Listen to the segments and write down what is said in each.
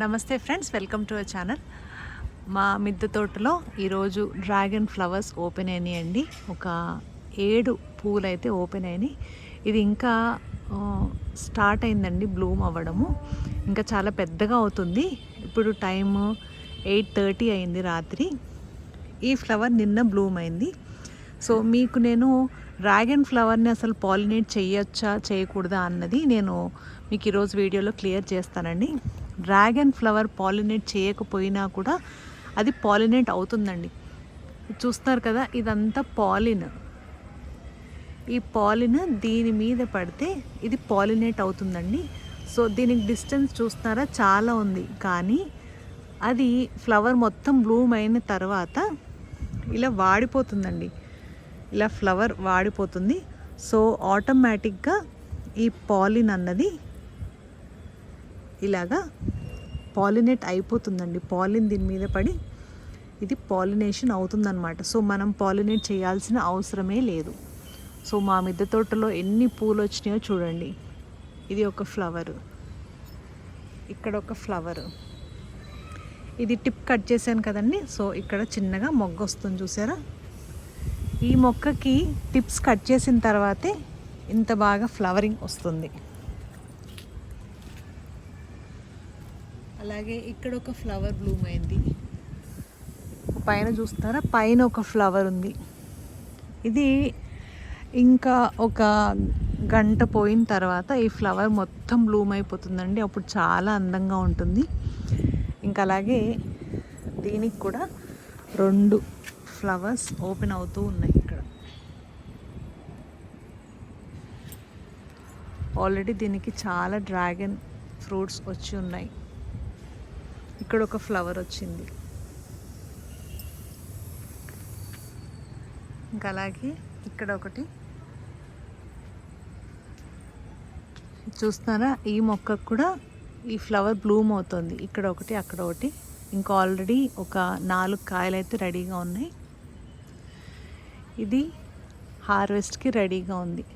నమస్తే friends welcome to our channel. మా మిద్దె తోటలో ఈరోజు డ్రాగన్ ఫ్లవర్స్ ఓపెన్ అయినాయండి. ఒక ఏడు పూలు అయితే ఓపెన్ అయినాయి. ఇది ఇంకా స్టార్ట్ అయిందండి బ్లూమ్ అవ్వడము. ఇంకా చాలా పెద్దగా అవుతుంది. ఇప్పుడు టైము ఎయిట్ థర్టీ అయింది రాత్రి. ఈ ఫ్లవర్ నిన్న బ్లూమ్ అయింది. సో మీకు నేను డ్రాగన్ ఫ్లవర్ని అసలు పాలినేట్ చేయొచ్చా చేయకూడదా అన్నది నేను మీకు ఈరోజు వీడియోలో క్లియర్ చేస్తానండి. డ్రాగన్ ఫ్లవర్ పాలినేట్ చేయకపోయినా కూడా అది పాలినేట్ అవుతుందండి. చూస్తున్నారు కదా ఇదంతా పాలిన్. ఈ పాలిన్ దీని మీద పడితే ఇది పాలినేట్ అవుతుందండి. సో దీనికి డిస్టెన్స్ చూస్తున్నారా? చాలా ఉంది. కానీ అది ఫ్లవర్ మొత్తం బ్లూమ్ అయిన తర్వాత ఇలా వాడిపోతుందండి. ఇలా ఫ్లవర్ వాడిపోతుంది. సో ఆటోమేటిక్గా ఈ పాలిన్ అన్నది ఇలాగా పాలినేట్ అయిపోతుందండి. పాలిన్ దీని మీద పడి ఇది పాలినేషన్ అవుతుందన్నమాట. సో మనం పాలినేట్ చేయాల్సిన అవసరమే లేదు. సో మా మిద్దె తోటలో ఎన్ని పూలు వచ్చినాయో చూడండి. ఇది ఒక ఫ్లవర్. ఇక్కడ ఒక ఫ్లవర్. ఇది టిప్ కట్ చేశాను కదండి. సో ఇక్కడ చిన్నగా మొగ్గ వస్తుంది చూసారా? ఈ మొక్కకి టిప్స్ కట్ చేసిన తర్వాతే ఇంత బాగా ఫ్లవరింగ్ వస్తుంది. అలాగే ఇక్కడ ఒక ఫ్లవర్ బ్లూమ్ అయింది. పైన చూస్తారా? పైన ఒక ఫ్లవర్ ఉంది. ఇది ఇంకా ఒక గంట పోయిన తర్వాత ఈ ఫ్లవర్ మొత్తం బ్లూమ్ అయిపోతుందండి. అప్పుడు చాలా అందంగా ఉంటుంది. ఇంకా అలాగే దీనికి కూడా రెండు ఫ్లవర్స్ ఓపెన్ అవుతూ ఉన్నాయి ఇక్కడ. ఆల్రెడీ దీనికి చాలా డ్రాగన్ ఫ్రూట్స్ వచ్చి ఉన్నాయి. ఇక్కడ ఒక ఫ్లవర్ వచ్చింది. ఇంకా అలాగే ఇక్కడ ఒకటి చూస్తున్నారా ఈ మొక్కకు కూడా ఈ ఫ్లవర్ బ్లూమ్ అవుతుంది. ఇక్కడ ఒకటి అక్కడ ఒకటి ఇంకా ఆల్రెడీ ఒక నాలుగు కాయలు అయితే రెడీగా ఉన్నాయి. ఇది హార్వెస్ట్కి రెడీగా ఉంది.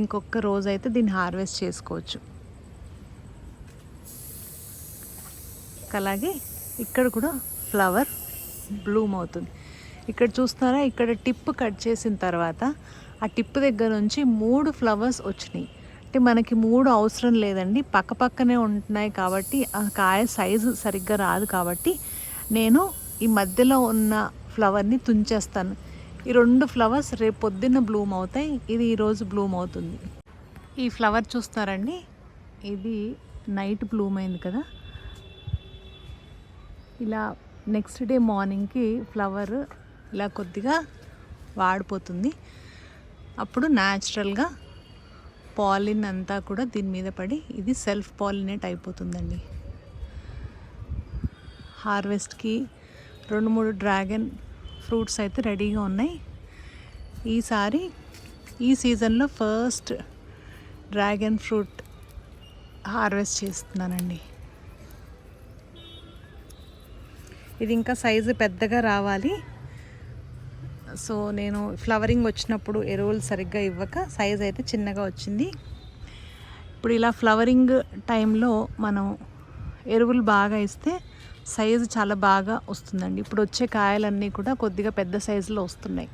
ఇంకొక రోజు అయితే దీన్ని హార్వెస్ట్ చేసుకోవచ్చు. అలాగే ఇక్కడ కూడా ఫ్లవర్ బ్లూమ్ అవుతుంది. ఇక్కడ చూస్తారా? ఇక్కడ టిప్ కట్ చేసిన తర్వాత ఆ టిప్ దగ్గర నుంచి మూడు ఫ్లవర్స్ వచ్చినాయి. అంటే మనకి మూడు అవసరం లేదండి. పక్క పక్కనే ఉంటున్నాయి కాబట్టి ఆ కాయ సైజు సరిగ్గా రాదు కాబట్టి నేను ఈ మధ్యలో ఉన్న ఫ్లవర్ని తుంచేస్తాను. ఈ రెండు ఫ్లవర్స్ రేపు పొద్దున్న బ్లూమ్ అవుతాయి. ఇది ఈరోజు బ్లూమ్ అవుతుంది. ఈ ఫ్లవర్ చూస్తారండి. ఇది నైట్ బ్లూమ్ అయింది కదా? ఇలా నెక్స్ట్ డే మార్నింగ్కి ఫ్లవర్ ఇలా కొద్దిగా వాడిపోతుంది. అప్పుడు న్యాచురల్గా పాలిన్ అంతా కూడా దీని మీద పడి ఇది సెల్ఫ్ పాలినేట్ అయిపోతుందండి. హార్వెస్ట్కి రెండు మూడు డ్రాగన్ ఫ్రూట్స్ అయితే రెడీగా ఉన్నాయి. ఈసారి ఈ సీజన్లో ఫస్ట్ డ్రాగన్ ఫ్రూట్ హార్వెస్ట్ చేస్తున్నానండి. ఇది ఇంకా సైజు పెద్దగా రావాలి. సో నేను ఫ్లవరింగ్ వచ్చినప్పుడు ఎరువులు సరిగ్గా ఇవ్వక సైజ్ అయితే చిన్నగా వచ్చింది. ఇప్పుడు ఇలా ఫ్లవరింగ్ టైంలో మనం ఎరువులు బాగా ఇస్తే సైజు చాలా బాగా వస్తుందండి. ఇప్పుడు వచ్చే కాయలన్నీ కూడా కొద్దిగా పెద్ద సైజులో వస్తున్నాయి.